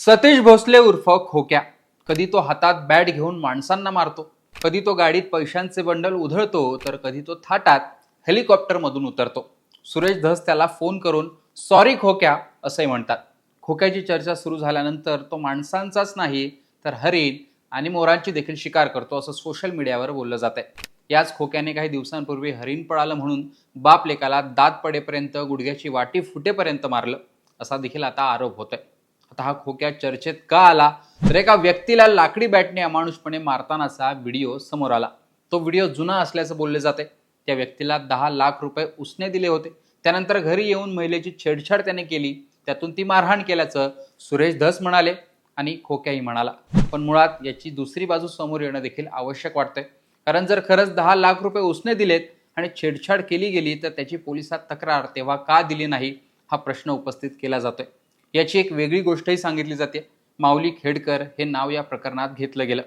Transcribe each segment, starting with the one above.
सतीश भोसले उर्फ खोक्या. कधी तो हातात बॅट घेऊन माणसांना मारतो कधी तो गाडीत पैशांचे बंडल उधळतो तर कधी तो थाटात हेलिकॉप्टरमधून उतरतो. सुरेश धस त्याला फोन करून सॉरी खोक्या असंही म्हणतात. खोक्याची चर्चा सुरू झाल्यानंतर तो माणसांचाच नाही तर हरिण आणि मोरांची देखील शिकार करतो असं सोशल मीडियावर बोललं जात आहे याच खोक्याने काही दिवसांपूर्वी हरिण पळालं म्हणून बाप लेकाला दात पडेपर्यंत गुडघ्याची वाटी फुटेपर्यंत मारलं असा देखील आता आरोप होतोय. आता हा खोक्या चर्चेत का आला? तर एका व्यक्तीला लाकडी बॅटने अमानुषपणे मारतानाचा व्हिडिओ समोर आला. तो व्हिडिओ जुना असल्याचं बोलले जाते. त्या व्यक्तीला दहा लाख रुपये उसने दिले होते. त्यानंतर घरी येऊन महिलेची छेडछाड त्याने केली. त्यातून ती मारहाण केल्याचं सुरेश धस म्हणाले आणि खोक्याही म्हणाला. पण मुळात याची दुसरी बाजू समोर येणं देखील आवश्यक वाटतंय. कारण जर खरंच दहा लाख रुपये उसने दिलेत आणि छेडछाड केली गेली तर त्याची पोलिसात तक्रार तेव्हा का दिली नाही हा प्रश्न उपस्थित केला जातोय. याची एक वेगळी गोष्टही सांगितली जाते. माऊली खेडकर हे नाव या प्रकरणात घेतलं गेलं.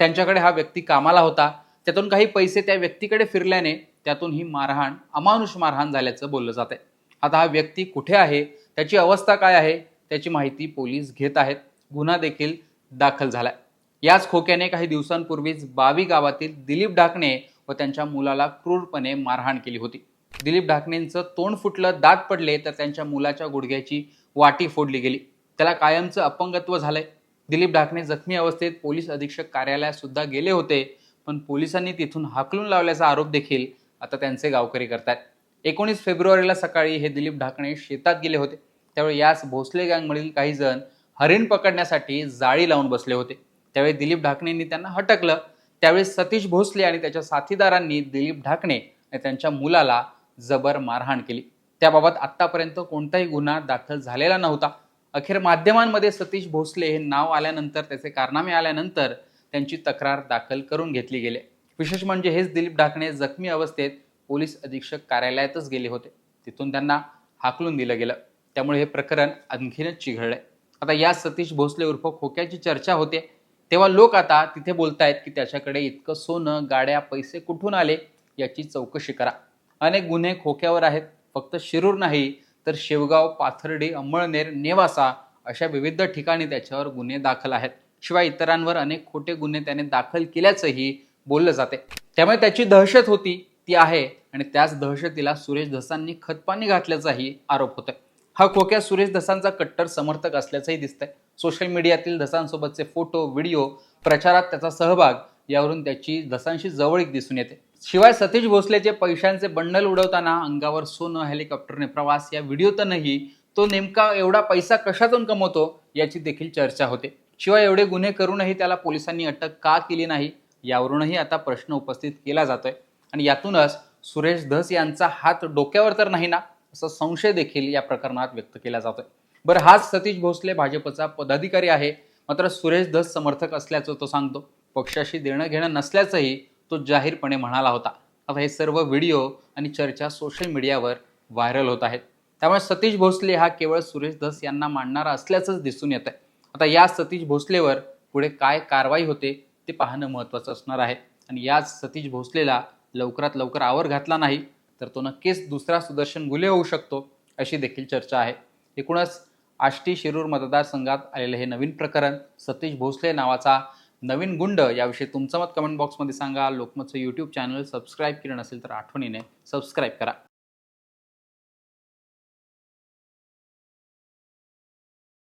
त्यांच्याकडे हा व्यक्ती कामाला होता. त्यातून काही पैसे त्या व्यक्तीकडे फिरल्याने त्यातून ही मारहाण अमानुष मारहाण झाल्याचं बोललं जात आहे आता हा व्यक्ती कुठे आहे? त्याची अवस्था काय आहे? त्याची माहिती पोलीस घेत आहेत. गुन्हा देखील दाखल झालाय. याच खोक्याने काही दिवसांपूर्वीच बावी गावातील दिलीप ढाकणे व त्यांच्या मुलाला क्रूरपणे मारहाण केली होती. दिलीप ढाकणेंचं तोंड फुटलं दात पडले तर त्यांच्या मुलाच्या गुडघ्याची वाटी फोडली गेली. त्याला कायमचं अपंगत्व झालंय. दिलीप ढाकणे जखमी अवस्थेत पोलीस अधीक्षक कार्यालयात सुद्धा गेले होते पण पोलिसांनी तिथून हाकलून लावल्याचा आरोप देखील आता त्यांचे गावकरी करतात एकोणीस फेब्रुवारीला सकाळी हे दिलीप ढाकणे शेतात गेले होते. त्यावेळी याच भोसले गँगमधील काही जण हरिण पकडण्यासाठी जाळी लावून बसले होते. त्यावेळी दिलीप ढाकणेंनी त्यांना हटकलं. त्यावेळी सतीश भोसले आणि त्याच्या साथीदारांनी दिलीप ढाकणे आणि त्यांच्या मुलाला जबर मारहाण केली. त्याबाबत आत्तापर्यंत कोणताही गुन्हा दाखल झालेला नव्हता. अखेर माध्यमांमध्ये सतीश भोसले हे नाव आल्यानंतर त्याचे कारनामे आल्यानंतर त्यांची तक्रार दाखल करून घेतली गेली. विशेष म्हणजे हेच दिलीप ढाकणे जखमी अवस्थेत पोलीस अधीक्षक कार्यालयातच गेले होते. तिथून त्यांना हाकलून दिलं गेलं. त्यामुळे हे प्रकरण आणखीनच चिघळलंय. आता या सतीश भोसले उर्फ खोक्याची चर्चा होते. तेव्हा लोक आता तिथे बोलतायत की त्याच्याकडे इतकं सोनं गाड्या पैसे कुठून आले याची चौकशी करा. अनेक गुन्हे खोक्यावर आहेत. फक्त शिरूर नाही तर शेवगाव पाथर्डी अंमळनेर नेवासा अशा विविध ठिकाणी त्याच्यावर गुन्हे दाखल आहेत. शिवाय इतरांवर अनेक खोटे गुन्हे त्याने दाखल केल्याचंही बोललं जाते. त्यामुळे त्याची दहशत होती ती आहे आणि त्याच दहशतीला सुरेश धसांनी खतपाणी घातल्याचाही आरोप होतोय. हा खोक्या सुरेश धसांचा कट्टर समर्थक असल्याचंही दिसतंय. सोशल मीडियातील धसांसोबतचे फोटो व्हिडिओ प्रचारात त्याचा सहभाग यावरून त्याची धसांशी जवळीक दिसून येते. शिवाय सतीश भोसलेचे पैशांचे बंडल उडवताना अंगावर सोनं हेलिकॉप्टरने प्रवास या व्हिडिओतूनही तो नेमका एवढा पैसा कशातून कमवतो याची देखील चर्चा होते. शिवाय एवढे गुन्हे करूनही त्याला पोलिसांनी अटक का केली नाही यावरूनही आता प्रश्न उपस्थित केला जातोय. आणि यातूनच सुरेश धस यांचा हात डोक्यावर तर नाही ना असा संशय देखील या प्रकरणात व्यक्त केला जातोय. बरं हाच सतीश भोसले भाजपचा पदाधिकारी आहे मात्र सुरेश धस समर्थक असल्याचं तो सांगतो. पक्षाशी देणं घेणं नसल्याचंही तो जाहीरपणे म्हणाला होता. आता हे सर्व व्हिडिओ आणि चर्चा सोशल मीडियावर व्हायरल होत आहेत. त्यामुळे सतीश भोसले हा केवळ सुरेश धस यांना मांडणारा असल्याचंच दिसून येत आहे आता या सतीश भोसलेवर पुढे काय कारवाई होते ते पाहणं महत्त्वाचं असणार आहे. आणि याच सतीश भोसलेला लवकरात लवकर आवर घातला नाही तर तो नक्कीच दुसरा सुदर्शन गुले होऊ शकतो अशी देखील चर्चा आहे. एकूणच आष्टी शिरूर मतदारसंघात आलेलं हे नवीन प्रकरण सतीश भोसले नावाचा नवीन गुंड याविषयी तुमचं मत कमेंट बॉक्समध्ये सांगा. लोकमतचं यूट्यूब चॅनल सबस्क्राईब केलं नसेल तर आठवणीने सबस्क्राईब करा.